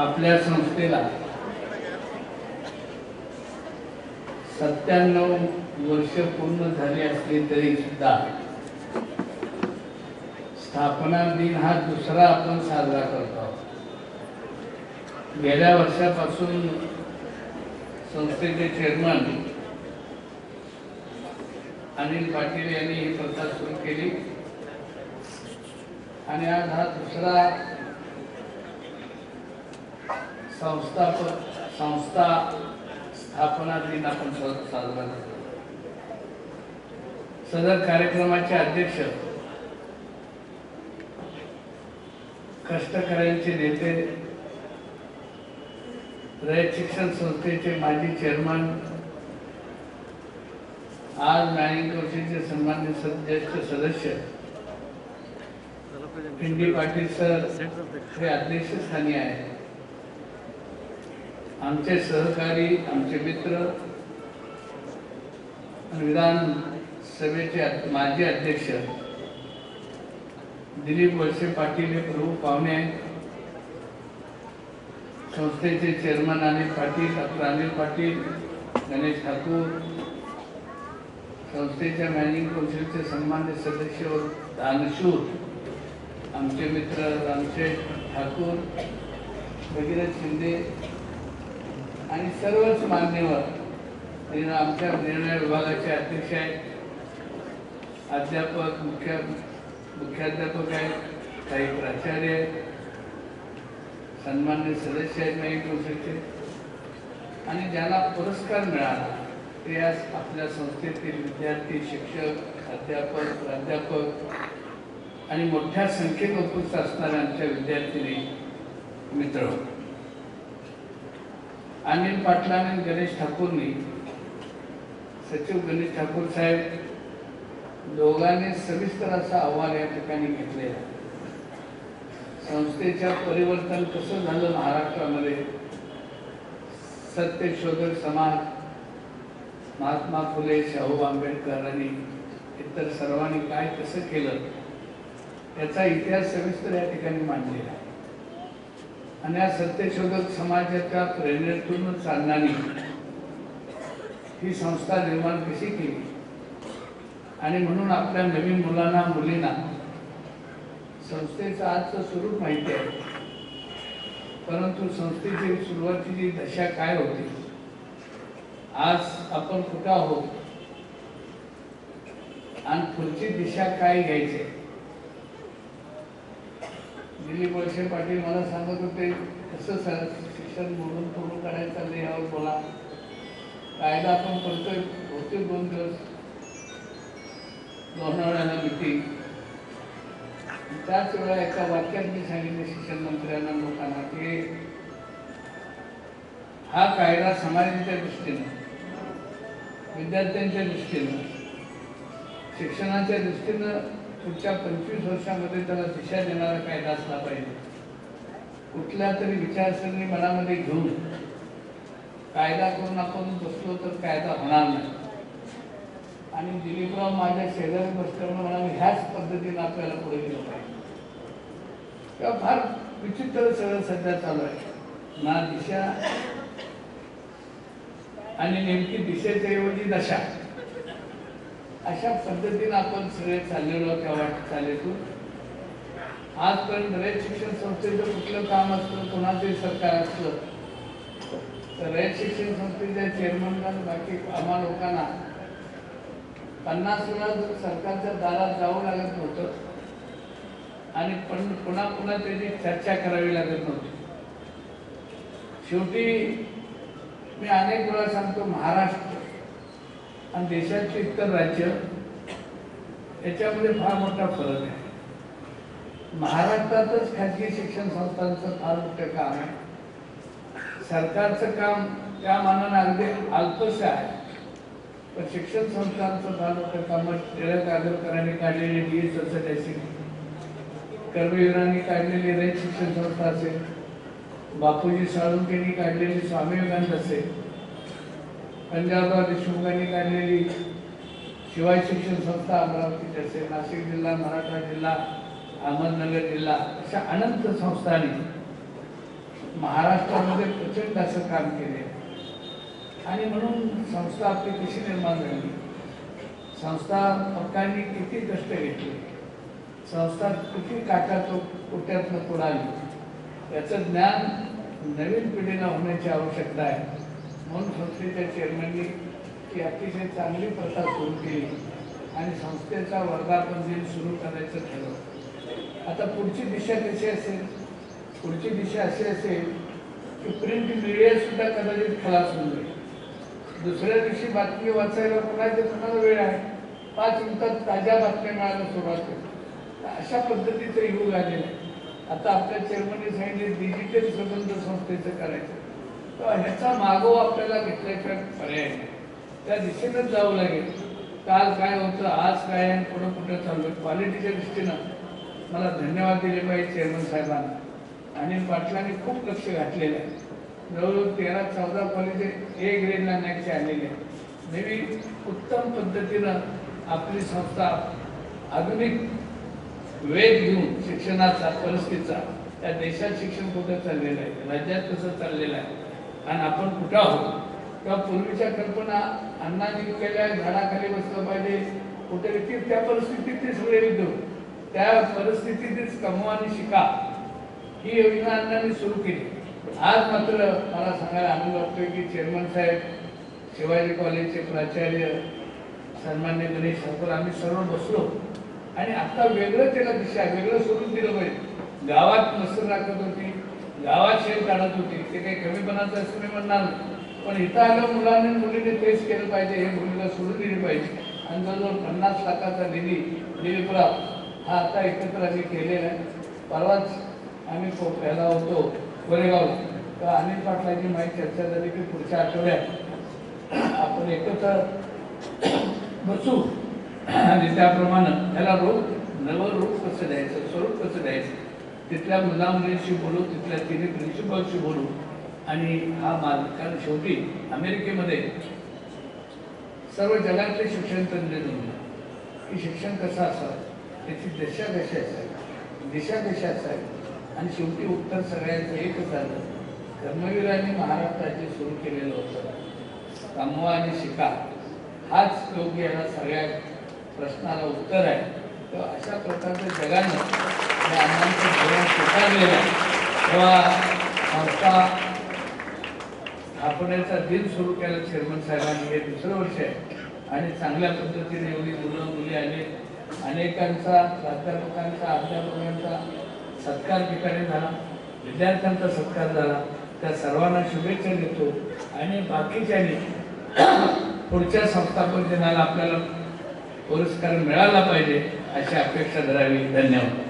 आपल्या संस्थेला सत्त्याण्णव वर्ष पूर्ण झाली असली तरी सुद्धा स्थापना दिन हा दुसरा आपण साजरा करतो गेल्या वर्षापासून संस्थेचे चेअरमन अनिल पाटील यांनी ही प्रथा सुरू केली. आणि आज हा दुसरा संस्थापक संस्था स्थापना दिन आपण साजरा करतो. सदर कार्यक्रमाचे अध्यक्ष कष्टकऱ्यांचे नेते रयत शिक्षण संस्थेचे माजी चेअरमन आज मॅनेजिंग कौन्सिलचे सन्मान्य ज्येष्ठ सदस्य पिंडी पाटील सर हे अध्यक्षस्थानी आहे आमचे सहकारी आमचे मित्र विधान सभेचे माजी अध्यक्ष दिलीप वळसे पाटील हे प्रमुख पाहुणे आहेत. संस्थेचे चेअरमन अनिल पाटील डॉक्टर अनिल पाटील गणेश ठाकूर संस्थेच्या मॅनेजिंग कौन्सिलचे सन्मान्य सदस्य दानशूर आमचे मित्र रामशेठ ठाकूर भगीरथ शिंदे आणि सर्वच मान्यवर निर्णय- आमच्या निर्णय विभागाचे अध्यक्ष आहेत. अध्यापक मुख्य मुख्याध्यापक आहेत काही प्राचार्य आहेत. सन्मान्य सदस्य आहेत नाही शकते. आणि ज्याला पुरस्कार मिळाला ते आज आपल्या संस्थेतील विद्यार्थी शिक्षक अध्यापक प्राध्यापक आणि मोठ्या संख्येत उपस्थित असणाऱ्या आमच्या विद्यार्थिनी मित्र अनिल पाटला आणि गणेश ठाकूरनी सचिव गणेश ठाकूर साहेब दोघांनी सविस्तर असा अहवाल या ठिकाणी घेतलेला आहे. संस्थेच्या परिवर्तन कसं झालं महाराष्ट्रामध्ये? सत्यशोधक समाज महात्मा फुले शाहू आंबेडकरांनी इतर सर्वांनी काय कसं केलं? याचा इतिहास सविस्तर या ठिकाणी मांडलेला आहे. आणि या सत्यशोधक समाजाच्या प्रेरणेतून चालणारी ही संस्था निर्माण कशी केली? आणि म्हणून आपल्या नवीन मुलांना मुलींना संस्थेचं आजचं स्वरूप माहिती आहे. परंतु संस्थेची सुरुवातीची दशा काय होती? आज आपण कुठं आहोत? आणि पुढची दिशा काय घ्यायची? दिलीप वळसे पाटील मला सांगत होते कसं सर शिक्षण मोडून पूर्ण करायचं चाललंय यावर बोला. कायदा आपण करतोय होते दोन दिवस. लोणावळ्याला मिटिंग. त्याच वेळा एका वाक्यात मी सांगितलं शिक्षण मंत्र्यांना लोकांना की हा कायदा समाजाच्या दृष्टीनं विद्यार्थ्यांच्या दृष्टीनं शिक्षणाच्या दृष्टीनं पुढच्या पंचवीस वर्षामध्ये त्याला दिशा देणारा कायदा असला पाहिजे. कुठल्या तरी विचारसरणी मनामध्ये घेऊन कायदा करून आपण बसलो तर कायदा होणार नाही. आणि दिलीपराव माझ्या शेजारी बसल्यामुळे मला ह्याच पद्धतीने आपल्याला पुढे गेलं पाहिजे. तेव्हा फार विचित्र सगळं सध्या चालू आहे. ना दिशा आणि नेमकी दिशेच्या ऐवजी दशा. अशा पद्धतीने आपण सगळे चाललेलो त्या वाट चालेतून आजपर्यंत रयत शिक्षण संस्थेचं कुठलं काम असलं कोणाचंही सरकार असलं तर रयत शिक्षण संस्थेच्या चेअरमनला बाकी आम्हा लोकांना पन्नास वेळा जर सरकारच्या दारात जावं लागत नव्हतं आणि पण पुन्हा पुन्हा त्याची चर्चा करावी लागत नव्हती. शेवटी मी अनेक वेळा सांगतो महाराष्ट्र आणि देशाचे इतर राज्य याच्यामध्ये फार मोठा फरक आहे. महाराष्ट्रातच खाजगी शिक्षण संस्थांचं फार मोठं काम आहे. सरकारचं काम त्या मानानं अगदी अल्पसं आहे. पण शिक्षण संस्थांचं फार मोठं काम टिळक आगरकरांनी काढलेली डी एस असेल असेल कर्मवीरांनी काढलेली रयत शिक्षण संस्था असेल बापूजी साळुंकेंनी काढलेली स्वामी विवेकानंद असेल पंजाबराव देशमुखांनी काढलेली शिवाय शिक्षण संस्था अमरावतीची असेल नाशिक जिल्हा मराठा जिल्हा अहमदनगर जिल्हा अशा अनंत संस्थांनी महाराष्ट्रामध्ये प्रचंड असं काम केले. आणि म्हणून संस्था आपली कशी निर्माण झाली? संस्था पक्कांनी किती कष्ट घेतले? संस्था किती काटाचं कुट्यातनं पुढाली याचं ज्ञान नवीन पिढीला होण्याची आवश्यकता आहे. म्हणून संस्थेच्या चेअरमॅननी ती अतिशय चांगली प्रथा सुरू केली आणि संस्थेचा वर्धापन दिन सुरू करायचं ठरवलं. आता पुढची दिशा कशी असेल? पुढची दिशा अशी असेल की प्रिंट मीडियासुद्धा कदाचित खलास होऊन जाईल. दुसऱ्या दिवशी बातमी वाचायला कोणाच्या कोणाला वेळ आहे? पाच मिनिटात ताज्या बातम्या मिळायला सुरुवात होते अशा पद्धतीचं युग आलेलं आहे. आता आपल्या चेअरमनने सांगितले डिजिटल स्वतंत्र संस्थेचं करायचं. तर ह्याचा मागोवा आपल्याला घेतल्याशिवाय पर्याय नाही त्या दिशेनंच जावं लागेल. काल काय होतं आज काय आहे पुढं कुठं चालू आहे. क्वालिटीच्या दृष्टीनं मला धन्यवाद दिले पाहिजे चेअरमन साहेबांना. आणि पाटलांनी खूप लक्ष घातलेलं आहे. जवळजवळ तेरा चौदा कॉलेज ए ग्रेडला नॅकचे आलेले आहेत. नवी उत्तम पद्धतीनं आपली संस्था आधुनिक वेग घेऊन शिक्षणाचा परिस्थितीचा त्या देशात शिक्षण कुठं चाललेलं आहे? राज्यात कसं चाललेलं आहे? आणि आपण कुठं आहोत? किंवा पूर्वीच्या कल्पना अण्णांनी केल्या झाडाखाली बसलं पाहिजे. कुठे ती त्या परिस्थितीत ते सगळे विद्रोह त्या परिस्थितीतच कमवा आणि शिका. ही योजना अण्णांनी सुरू केली. आज मात्र मला सांगायला आनंद वाटतोय की चेअरमन साहेब शिवाजी कॉलेजचे प्राचार्य सन्मान्य गणेश ठाकूर आम्ही सर्व बसलो. आणि आता वेगळं त्याला दिशा वेगळं सोडून दिलं पाहिजे. गावात मस्त राखत होती गावात शेण काढत होती. ते काही कमीपणाचं असं मी म्हणणार पण इथं आलं मुलांनी मुलीने तेच केलं पाहिजे हे मुलीला सोडून दिली पाहिजे. आणि जवळजवळ पन्नास लाखाचा निधी निधीपुरा हा आता एकत्र आम्ही केलेला आहे. परवाच आम्ही कोपऱ्याला होतो कोरेगावला. तर अनिल पाटलांची माहिती चर्चा झाली की पुढच्या आठवड्यात आपण एकत्र बसू. आणि त्याप्रमाणे त्याला रोग नवं रूप कसं द्यायचं स्वरूप कसं द्यायचं? तिथल्या मुलामुलींशी बोलू तिथल्या तिन्ही प्रिन्सिपलशी बोलू. आणि हा मार्ग कारण शेवटी अमेरिकेमध्ये सर्व जगातले शिक्षण तज्ञ जमले की शिक्षण कसं असावं? त्याची दशा कशी असावी? दिशा कशी असावी? आणि शेवटी उत्तर सगळ्यांचं एकच आलं कर्मवीरांनी महाराष्ट्राचे सुरू केलेलं होतं. कमवा आणि शिका हाच योग्य याला सगळ्या प्रश्नाला उत्तर आहे. तर अशा प्रकारचं जगानं अण्णांचं धोरण स्वीकारलेलं आहे तेव्हा संस्था स्थापनेचा दिन सुरू केला चेअरमन साहेबांनी हे दुसरं वर्ष आहे आणि चांगल्या पद्धतीने एवढी मुलं मुली आले अनेकांचा प्राध्यापकांचा अध्यापकांचा सत्कार ठिकाणी झाला विद्यार्थ्यांचा सत्कार झाला त्या सर्वांना शुभेच्छा देतो. आणि बाकीच्यांनी पुढच्या संस्थापन दिनाला आपल्याला पुरस्कार मिळाला पाहिजे अशी अपेक्षा धरावी. धन्यवाद.